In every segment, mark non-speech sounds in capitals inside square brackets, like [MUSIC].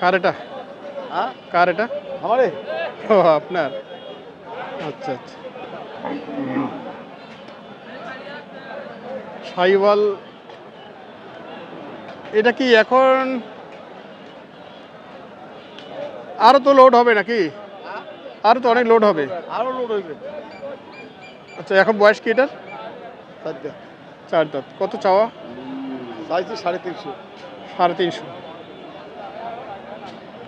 কার এটা? হ্যাঁ? কার এটা? আমারে? ও আপনার। আচ্ছা আচ্ছা। সাইওয়াল। এটা কি এখন আরও তো লোড হবে নাকি? আরও তো অনেক লোড হবে। আরও লোড হইবে। আচ্ছা এখন বয়স কি এটার? চার দাঁত। কত চাওয়া? চাইছি সাড়ে তিনশো। সাড়ে তিনশো।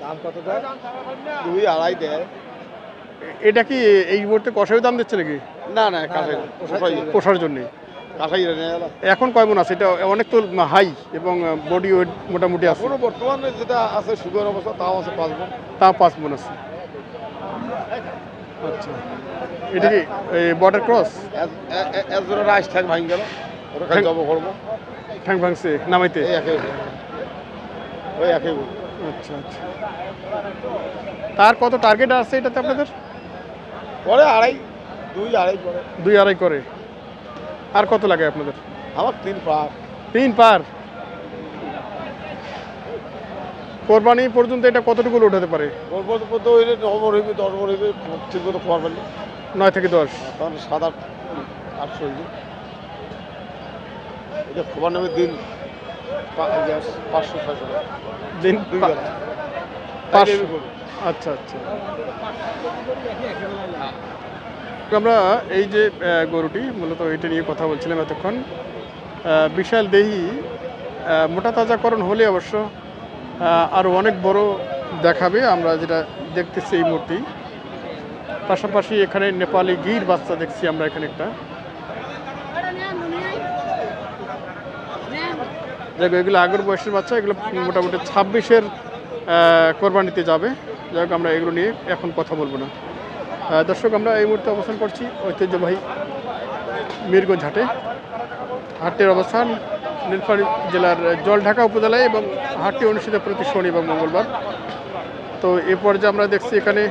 দাম কত দুই আড়াই দেয়। এটা কি এই মুহূর্তে কষাই দাম দিচ্ছে নাকি? না না পোষার জন্যে এখন কয় মন আছে? এটা অনেক তো হাই এবং বডি ওয়েট মোটামুটি আছে। বর্তমানে যেটা আছে সুগার অবস্থা তাও আছে পাঁচ মণ। তাও পাঁচ মন আছে। আচ্ছা। এটা কি বর্ডার ক্রস এ- এ- এ- এর রাইস ঠ্যাং ভাঙি গেল ওটা খালি জব করব ঠ্যাং ভাঙছে নামাইতে? এই একই ওই একই আচ্ছা আচ্ছা। তার কত টার্গেট আছে এটাতে আপনাদের? পরে আড়াই দুই আড়াই পরে দুই আড়াই করে। আর কত লাগে আপনাদের? আমার তিন পাক তিন পার? কোরবানি পর্যন্ত এটা কতটুকু হতে পারে? হইলে হইবে দশ বর হইবে ঠিক মতো পারলে নয় থেকে দশ। তখন সাত আট আটশো হইবে এটা খোবার নেবে দিন পাঁচশো ছয়শো দিন। আচ্ছা আচ্ছা। আমরা এই যে গরুটি মূলত এটা নিয়ে কথা বলছিলাম এতক্ষণ। বিশাল দেহি মোটা তাজাকরণ হলে অবশ্য আরও অনেক বড় দেখাবে, আমরা যেটা দেখতেছি এই মূর্তি। পাশাপাশি এখানে নেপালি গির বাচ্চা দেখছি আমরা এখানে একটা। দেখো এগুলো আগের বয়সের বাচ্চা, এগুলো মোটামুটি ছাব্বিশের কোরবানিতে যাবে। যাই হোক আমরা এগুলো নিয়ে এখন কথা বলব না। দর্শক, আমরা এই মুহূর্তে অবস্থান করছি ঐতিহ্যবাহী মিরগঞ্জ হাটে। হাটের অবস্থান নীলফামারী জেলার জলঢাকা উপজেলায় এবং হাটটি অনুষ্ঠিত প্রতি শনি এবং মঙ্গলবার। তো এ পর্যায়ে আমরা দেখছি এখানে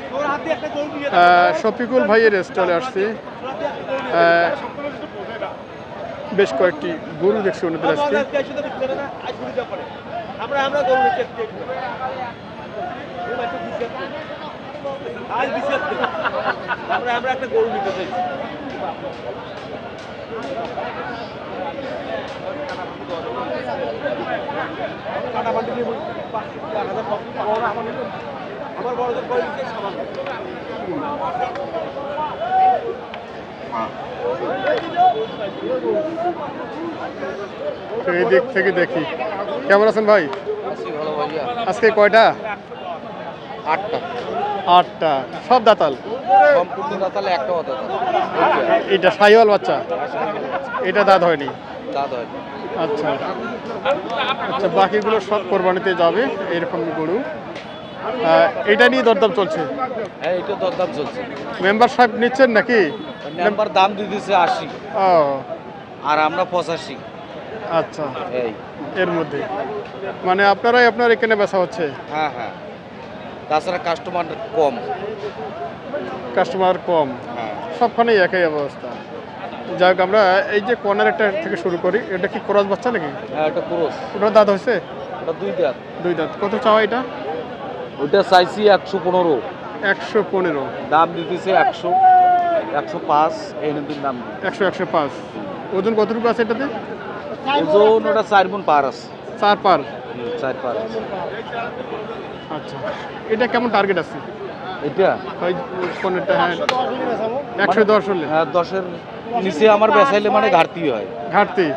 শফিকুল ভাইয়ের স্টলে আসছে। বেশ কয়েকটি গরু দেখছি ওনাদের আজকে আমরা আমরা একটা গরু নিতে চাই আমার বড়দের করে দিচ্ছে সামান তো এই দিক থেকে দেখি। কেমন আছেন ভাই? ভালো ভাইয়া। আজকে কয়টা? আটটা। আটটা সব দাতাল? সম্পূর্ণ দাতালে একটা দাতাল এটা সাইওয়াল বাচ্চা? এটা দাঁত হয়নি? দাঁত হয় আচ্ছা। আচ্ছা বাকিগুলো সব কোরবানিতে যাবে এরকম গরু। এটা নিয়ে দরদাম চলছে? হ্যাঁ এটা দরদাম চলছে। মেম্বার সাহেব নিচ্ছেন নাকি? নাম্বার দাম দিয়ে দিচ্ছে আশি। ও। আর আমরা পঁচাশি। আচ্ছা। এই। এর মধ্যে। মানে আপনারাই আপনার এখানে বেচা হচ্ছে? হ্যাঁ হ্যাঁ। তাছাড়া কাস্টমার কম। কাস্টমার কম। হ্যাঁ। সবখানেই একই অবস্থা। যাই হোক আমরা এই যে কর্নার একটা থেকে শুরু করি এটা কি ক্রস বাচ্চা নাকি? হ্যাঁ এটা ক্রোস। ওটার দাঁত হয়েছে? ওটা দুই দাঁত। দুই দাঁত। কত চাওয়া এটা? ওইটা চাইছি একশো পনেরো। একশো পনেরো। দাম দিতেছে একশো। একশো পাঁচ এই নদীর দাম একশো একশো পাঁচ। ওজন কতটুকু আছে এটাতে? ওজন ওটা চার গুণ পার আছে। চার পার। চার আছে আচ্ছা। এটা কেমন টার্গেট আছে? এটা? ওই পনেরোটা হ্যাঁ। একশো দশ হলে। হ্যাঁ দশের নিচে আমার বেসাইলে মানে ঘাটতি হয়। ঘাটতি।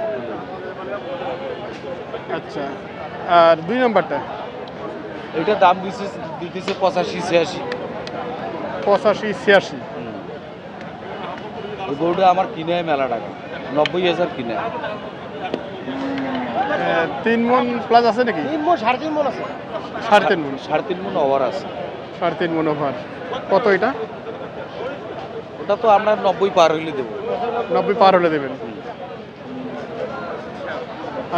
আচ্ছা। আর দুই নম্বরটা? এটা দাম দিছে দিতেছে পঁচাশি ছিয়াশি। পঁচাশি ছিয়াশি। গরুটা আমার কিনে মেলা টাকা। নব্বই হাজার কিনে তিন মন প্লাস আছে নাকি? তিন মন সাড়ে তিন মন আছে। সাড়ে তিন মন। সাড়ে তিন গুণ ওভার আছে। সাড়ে তিন মন ওভার কত এটা? ওটা তো আমরা নব্বই পার হইলে দেবো। নব্বই পার হলে দেবেন।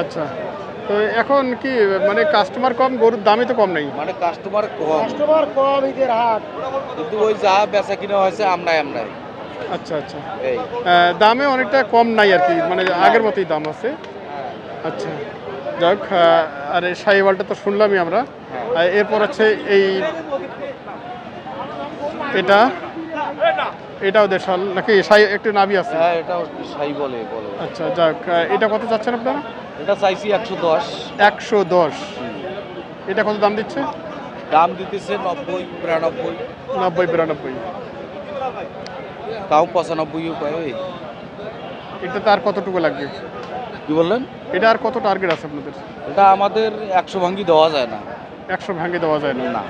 আচ্ছা। তো এখন কি মানে কাস্টমার কম গরুর দামই তো কম নেই মানে কাস্টমার কম। কাস্টমার কম ঈদের হাট। কিন্তু ওই যা বেচা কিনা হয়েছে আমরাই আমরাই। আচ্ছা আচ্ছা। দামে অনেকটা কম নাই আর কি মানে আগের মতোই দাম আছে। আচ্ছা যাক আর এই শাহিওয়ালটা তো শুনলামই আমরা। এরপর হচ্ছে এই এটা এটাও দেশাল নাকি শাহি একটু নাবি আছে? হ্যাঁ এটা সাই বলে বলে। আচ্ছা যাক এটা কত চাচ্ছেন আপনারা? এটা চাইছি একশো দশ। একশো দশ। এটা কত দাম দিচ্ছে? দাম দিতেছে নব্বই বিরানব্বই। নব্বই বিরানব্বই। তাও পঁচানব্বই উপায় এটা তার কতটুকু লাগবে? কি বললেন? এটা আর কত টার্গেট আছে আপনাদের? এটা আমাদের একশো ভাঙ্গি দেওয়া যায় না। একশো ভাঙে দেওয়া যায় না? না।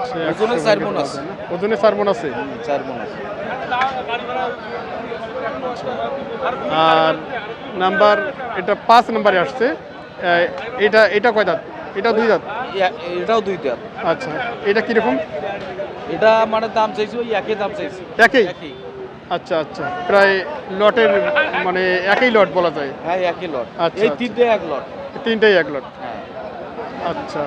আচ্ছা, ওজনে চার ভাঙে আছে। ওজনে চার মন আছে? চার মন আছে। আর নাম্বার এটা পাঁচ নাম্বারে আসছে। এটা এটা কয় দাঁত? এটা দুই দাঁত? এটাও দুই দাঁত। আচ্ছা এটা কীরকম? এটা মানে দাম চাইছি ওই একই দাম চাইছি। একই। আচ্ছা আচ্ছা। প্রায় লটের মানে একই লট বলা যায়। হ্যাঁ একই লট। আচ্ছা, এই আচ্ছা। তিনটে এক লট। তিনটাই এক লট। হ্যাঁ। আচ্ছা।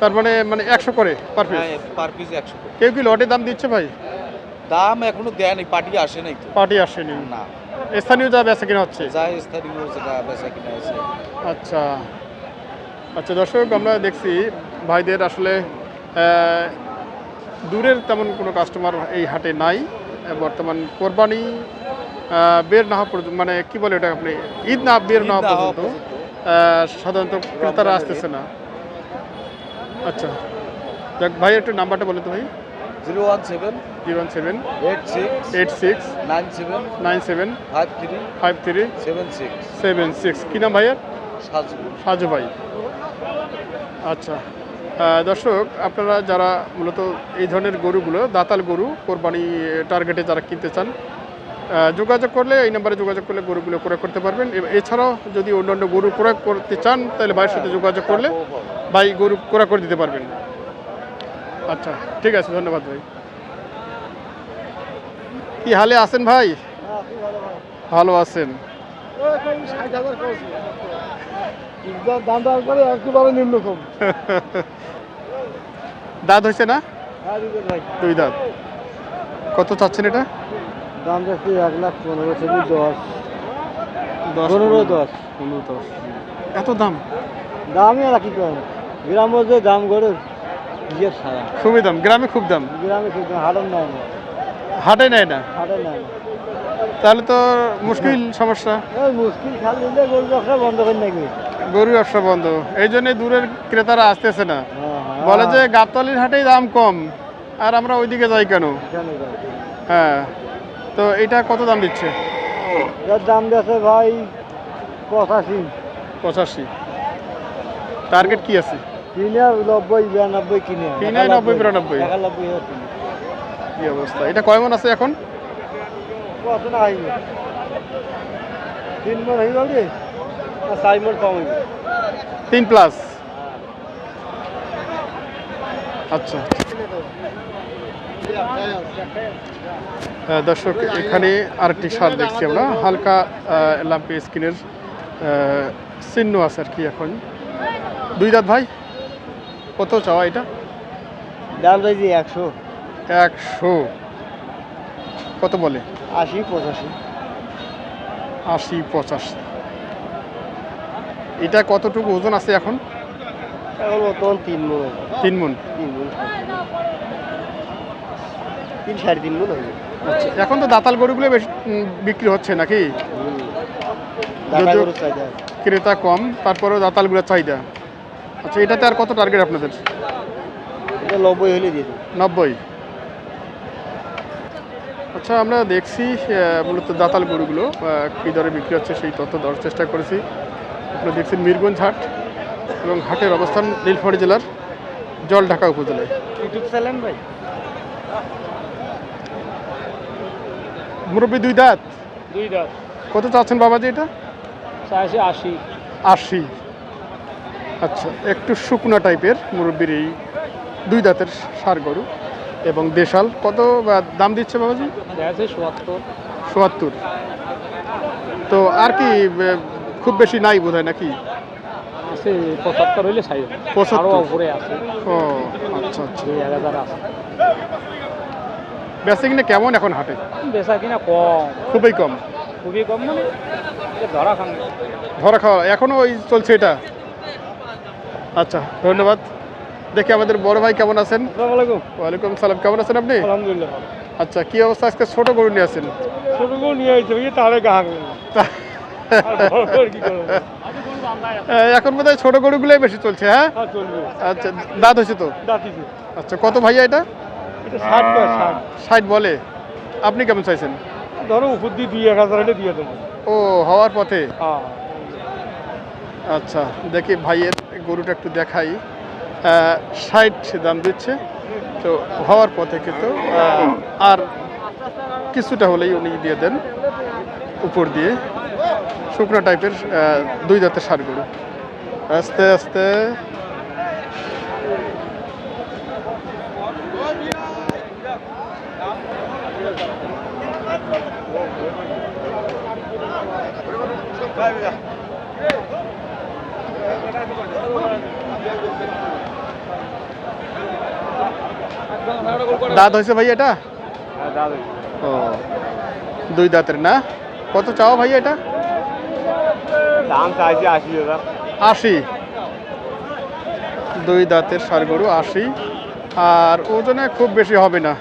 তার মানে মানে একশো করে পার পিস পার পিস একশো করে। কেউ কি লটে দাম দিচ্ছে ভাই? দাম এখনও দেয়নি পার্টি আসে নাই তো। পার্টি আসেনি। না। স্থানীয় যা বেচা কিনা হচ্ছে? যা স্থানীয় যেটা বেচা কিনা আছে আচ্ছা। আচ্ছা দর্শক আমরা দেখছি ভাইদের আসলে দূরের তেমন কোনো কাস্টমার এই হাটে নাই। বর্তমান কোরবানি বের না হওয়া পর্যন্ত মানে কি বলে এটা আপনি? ঈদ না বের না হওয়া পর্যন্ত সাধারণত ক্রেতারা আসতেছে না। আচ্ছা। যাক ভাই একটু নাম্বারটা বলে তো ভাই। Zero one seven zero one seven eight six eight six nine seven nine seven five three five three seven six. Seven six. কী নাম ভাইয়ের? সাজু। সাজু ভাই। আচ্ছা। দর্শক আপনারা যারা মূলত এই ধরনের গরুগুলো দাতাল গরু কোরবানি টার্গেটে যারা কিনতে চান যোগাযোগ করলে এই নাম্বারে যোগাযোগ করলে গরুগুলো ক্রয় করতে পারবেন। এছাড়াও যদি অন্যান্য গরু ক্রয় করতে চান তাহলে ভাইয়ের সাথে যোগাযোগ করলে ভাই গরু ক্রয় করে দিতে পারবেন। আচ্ছা ঠিক আছে ধন্যবাদ ভাই। কি হালে আছেন ভাই? ভালো আছেন। দাম দাম করে একেবারে নিম্ন কম [LAUGHS] দাঁত হয়েছে না? হ্যাঁ দুই দাঁত কত চাচ্ছেন এটা? দাম যাচ্ছে এক লাখ পনেরো থেকে দশ। পনেরো দশ। পনেরো দশ। এত দাম? দামই আর কি কম। গ্রাম মধ্যে দাম করে ছাড়া খুবই দাম। গ্রামে খুব দাম? গ্রামে খুব দাম। হাটের নেয় না হাটে নেয় না? হাটের নেয় না। তাহলে তো মুশকিল সমস্যা। মুশকিল খাল গরু ব্যবসা বন্ধ করে নাকি গরু ব্যবসা বন্ধ। এই জন্য দূরের ক্রেতারা আসতেছে না। হ্যাঁ, হ্যাঁ। বলে যে গাবতলির হাটেই দাম কম আর আমরা ওইদিকে যাই কেন? হ্যাঁ। তো এটা কত দাম দিচ্ছে? দাম দিয়েছে ভাই পঁচাশি। পঁচাশি। টার্গেট কি আছে? নব্বই বিরানব্বই কিনে। নব্বই, বিরানব্বই। একানব্বই কি অবস্থা? এটা কয় মন আছে এখন? কত না তিন মন তিন প্লাস। আচ্ছা। দর্শক এখানে আরেকটি সার দেখছি আমরা। হালকা লাম্পি স্কিনের চিহ্ন আছে আর কি এখন। দুই দাঁত ভাই? কত চাওয়া এটা? দাম চাইছি একশো। একশো। কত বলে? আশি পঁচাশি। আশি পঁচাশি। এটা কতটুকু ওজন আছে এখন? এখন তিন মন। তিন মন। তিন মন। তিন সাড়ে তিন মন আচ্ছা এখন তো দাতাল গরুগুলো বেশি বিক্রি হচ্ছে নাকি। ক্রেতা কম তারপরেও দাতালগুলোর চাহিদা। আচ্ছা এটাতে আর কত টার্গেট আপনাদের? এটা নব্বই হলে দিয়ে নব্বই। আচ্ছা আমরা দেখছি মূলত দাতাল গরুগুলো কী দরে বিক্রি হচ্ছে সেই তথ্য দেওয়ার চেষ্টা করেছি। আপনারা দেখছেন মিরগঞ্জ হাট এবং হাটের অবস্থান নীলফামারী জেলার জলঢাকা উপজেলায়। ইউটিউব চ্যানেল ভাই। মুরব্বী দুই দাঁত? দুই দাঁত। কত চাচ্ছেন বাবাজি এটা? চাইছে আশি। আশি। আচ্ছা একটু শুকনা টাইপের মুরব্বীর এই দুই দাঁতের সার গরু এবং দেশাল। কত দাম দিচ্ছে বাবাজি? আছে সত্তর। সোয়াত্তর তো আর কি খুব বেশি নাই বোধ হয় নাকি? আছে পঁচাত্তর হইলে সাইজ আরও উপরে আছে। ও আচ্ছা আচ্ছা। দুই এক হাজার আছে। বেসে কিনে কেমন এখন হাটে? বেচা কিনা কম। খুবই কম। খুবই কম মানে ধরা খান ধরা খাওয়া এখনও ওই চলছে এটা? আচ্ছা ধন্যবাদ। দেখি আমাদের বড় ভাই কেমন আছেন? ওয়ালাইকুম সালাম কেমন আছেন আপনি? আলহামদুলিল্লাহ আচ্ছা কি অবস্থা আজকে? ছোট গরু নিয়ে আছেন গরু নিয়ে ওই তাহলে গাহাক। এখন বোধ হয় ছোট গরুগুলোই বেশি চলছে হ্যাঁ? আচ্ছা দাঁত হয়েছে তো? আচ্ছা কত ভাইয়া এটা? ষাট বলে। আপনি কেমন চাইছেন? ধরো উপর দিয়ে দুই এক হাজার হলে দিয়ে দেবো। ও হওয়ার পথে? হ্যাঁ। আচ্ছা দেখি ভাইয়ের গরুটা একটু দেখাই। ষাট দাম দিচ্ছে। তো হওয়ার পথে কিন্তু আর কিছুটা হলেই উনি দিয়ে দেন উপর দিয়ে। শুকনো টাইপের দুই দাঁতের সার গরু। আস্তে আস্তে। দাঁত হয়েছে ভাই এটা? ও দুই দাঁতের না? কত চাও ভাই এটা? দাম চাইছে আশি হাজার আশি। দুই দাঁতের সার গরু আশি। আর ওজনে খুব বেশি হবে না।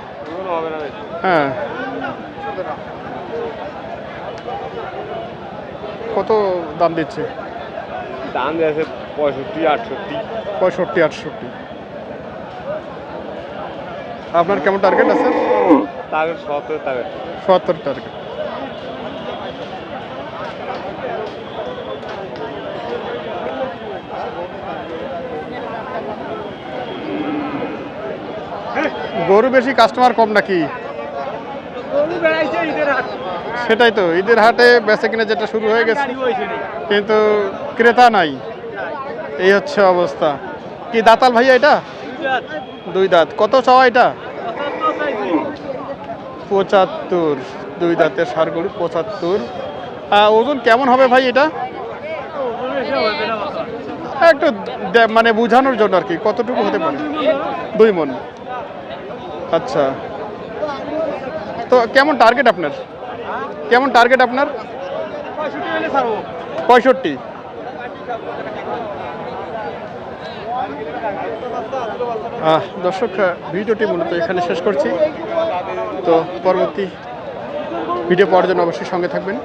হবে না হ্যাঁ। কত দাম দিচ্ছে? দাম দিয়েছে পঁয়ষট্টি আটষট্টি। পঁয়ষট্টি আটষট্টি। আপনার কেমন টার্গেট আছে? টার্গেট সত্তর টার্গেট সত্তর টার্গেট গরু বেশি কাস্টমার কম নাকি? সেটাই তো ঈদের হাটে বেচা কিনা যেটা শুরু হয়ে গেছে কিন্তু ক্রেতা নাই। এই হচ্ছে অবস্থা। কি দাতাল ভাইয়া এটা? দুই দাঁত। কত চাওয়া এটা? পঁচাত্তর দুই দাঁতের সার গরু পঁচাত্তর। ওজন কেমন হবে ভাই এটা? একটু মানে বোঝানোর জন্য আর কি কতটুকু হতে পারে? দুই মন। আচ্ছা। তো কেমন টার্গেট আপনার? কেমন টার্গেট আপনার? পঁয়ষট্টি। দর্শক, ভিডিওটি মূলত এখানে শেষ করছি। তো পরবর্তী ভিডিও পাওয়ার জন্য অবশ্যই সঙ্গে থাকবেন।